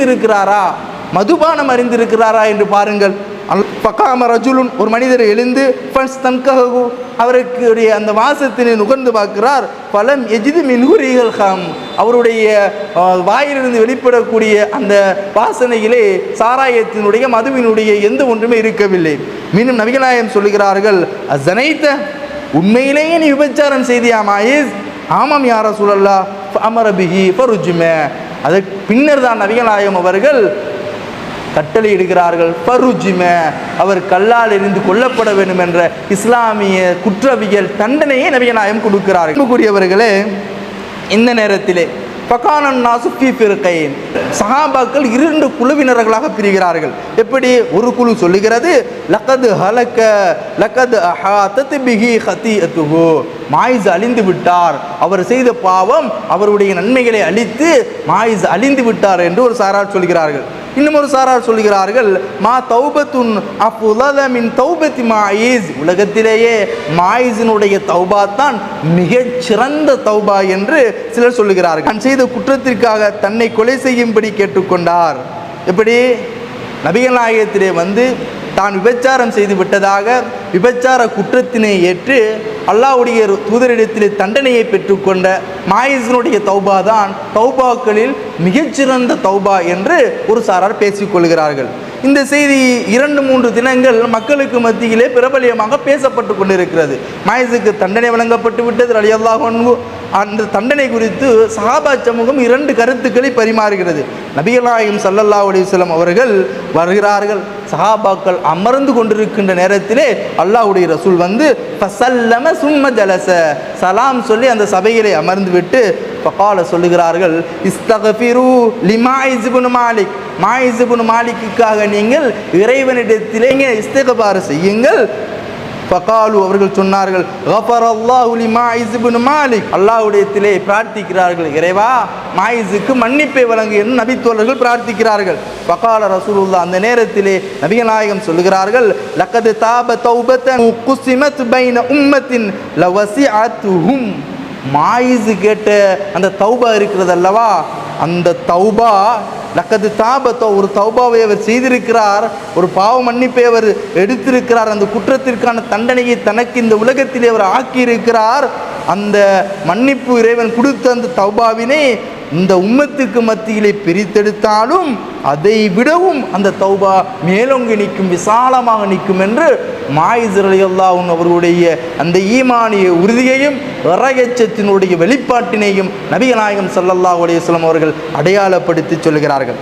குடித்திருக்கிறாரா மதுபானம் அறிந்திருக்கிறாரா என்று பாருங்கள். பக்காம ரஜுலுன் ஒரு மனிதர் எழுந்து ஃபன்ஸ் தன்கஹு அவருக்குடைய அந்த வாசத்தினை நுகர்ந்து பார்க்கிறார். பலம் எஜிது மின்ஹுரிகள் ஹம் அவருடைய வாயிலிருந்து வெளிப்படக்கூடிய அந்த வாசனையிலே சாராயத்தினுடைய மதுவினுடைய எந்த ஒன்றுமே இருக்கவில்லை. மீண்டும் நபிகளாயம் சொல்லுகிறார்கள் ஜனைத்த உண்மையிலேயே நீ விபச்சாரம் செய்தியா மாயிஸ்? ஆமாம் யாரா சூழல்லா அமரபிஹி பருஜுமே அதற்கு பின்னர் தான் நபிகளாயம் அவர்கள் கட்டளை இடுகிறார்கள் பருஜிம அவர் கல்லால் எரிந்து கொல்லப்பட வேண்டும் என்ற இஸ்லாமிய குற்றவியல் தண்டனையை நபிகநாயகம் கொடுக்கிறார்கள். கூறியவர்களே இந்த நேரத்திலே பகானன் நாசுஃபி பிறக்கையின் சஹாபாக்கள் இரண்டு குழுவினர்களாக பிரிகிறார்கள். எப்படி? ஒரு குழு சொல்லுகிறது லக்கது ஹலக்க லக்கது அஹாத்தத்து பிகி ஹத்தி ஹதீஅத்துஹு. மாயிஸ் அழிந்து விட்டார். அவர் செய்த பாவம் அவருடைய நன்மைகளை அழித்து மாயிஸ் அழிந்து விட்டார் என்று ஒரு சாரார் சொல்கிறார்கள். இன்னும் ஒரு சாரார் சொல்கிறார்கள் மா தௌபத்துன் அஃபுலத மின் தௌபத்தி மாயிஸ். உலகத்திலேயே மாயிஸினுடைய தௌபா தான் மிகச்சிறந்த தௌபா என்று சிலர் சொல்லுகிறார்கள். நான் செய்த குற்றத்திற்காக தன்னை கொலை செய்யும்படி கேட்டுக்கொண்டார். எப்படி? நபிகள் நாயகத்திலே வந்து தான் விபச்சாரம் செய்து விட்டதாக விபச்சார குற்றத்தினை ஏற்று அல்லாவுடைய தூதரிடத்தில் தண்டனையை பெற்றுக்கொண்ட மாயிசனுடைய தௌபா தான் தௌபாக்களில் மிகச்சிறந்த தௌபா என்று ஒரு சாரார் பேசிக்கொள்கிறார்கள் இந்த செய்தி இரண்டு மூன்று தினங்கள் மக்களுக்கு மத்தியிலே பிரபலியமாக பேசப்பட்டு கொண்டிருக்கிறது. மாயசுக்கு தண்டனை வழங்கப்பட்டு விட்டது அலியல்லாஹ் அந்த தண்டனை குறித்து சஹாபா சமூகம் இரண்டு கருத்துக்களை பரிமாறுகிறது. நபிகளாயும் சல்லல்லா அலிஸ்லம் அவர்கள் வருகிறார்கள். சஹாபாக்கள் அமர்ந்து கொண்டிருக்கின்ற நேரத்திலே அல்லாஹ்வுடைய ரசூல் வந்து ஃபசல்லம சும்ம ஜலச. சலாம் சொல்லி அந்த சபையிலே அமர்ந்து விட்டு பகால சொல்லுகிறார்கள் இஸ்தகபிரு லிமா இப்னு மாலிக். மாயிசுபுன் மாலிக்குக்காக நீங்கள் இறைவனிடத்திலேங்க இஸ்தகபார் செய்யுங்கள். ஃபகாலு அவர்கள் சொன்னார்கள் கஃபர் அல்லாஹு லிமா மாயிஸ் மாலிக். அல்லாஹ்வுடையத்திலே பிரார்த்திக்கிறார்கள் இறைவா மாயிஸுக்கு மன்னிப்பை வழங்கு என்று நபித்தோழர்கள் பிரார்த்திக்கிறார்கள். பகால ரசூலுல்லா அந்த நேரத்திலே நபிகநாயகம் சொல்லுகிறார்கள் லக்கது தாப தௌபத்தன் குசிமத் பைன உம்மத்தின் லவசிஅத்துஹும். மாயிசு கேட்ட அந்த தௌபா இருக்கிறது அல்லவா? அந்த தௌபா லக்கது தாபத்தோ ஒரு தௌபாவை அவர் செய்திருக்கிறார் ஒரு பாவ மன்னிப்பை அவர் எடுத்திருக்கிறார் அந்த குற்றத்திற்கான தண்டனையை தனக்கு இந்த உலகத்திலே அவர் ஆக்கியிருக்கிறார். அந்த மன்னிப்பு இறைவன் கொடுத்த அந்த தௌபாவினை இந்த உம்மத்துக்கு மத்தியிலே பிரித்தெடுத்தாலும் அதை விடவும் அந்த தௌபா மேலோங்கி நிற்கும் விசாலமாக நிற்கும் என்று மாயிசரலையல்லாவும் அவர்களுடைய அந்த ஈமானிய உறுதியையும் இறையச்சத்தினுடைய வெளிப்பாட்டினையும் நபிகநாயகம் ஸல்லல்லாஹு உலேஸ்லம் அவர்கள் அடையாளப்படுத்தி சொல்கிறார்கள்.